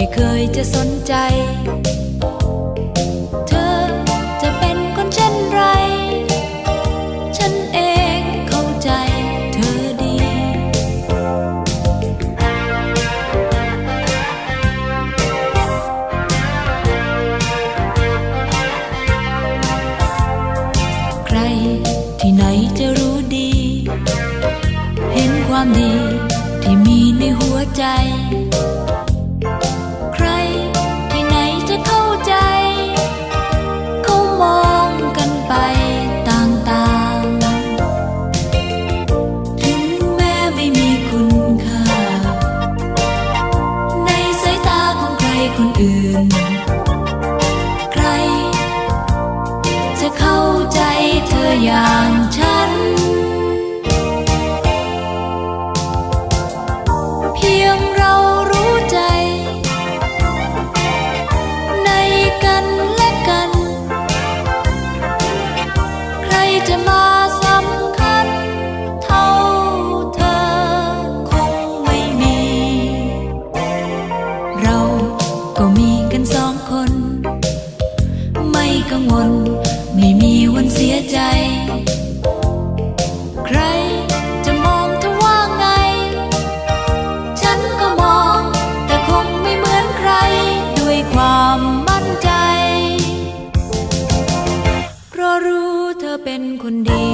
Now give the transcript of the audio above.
ไม่เคยจะสนใจ เธอจะเป็นคนเช่นไร ฉันเองเข้าใจเธอดี ใครที่ไหนจะรู้ดี เห็นความดีที่มีในหัวใจ ครคนอื่น ใคร จะเข้าใจเธออย่าง กังวล ไม่มีวันเสียใจ ใครจะมองเธอว่าไง ฉันก็มอง แต่คงไม่เหมือนใคร ด้วยความมั่นใจ เพราะรู้เธอเป็นคนดี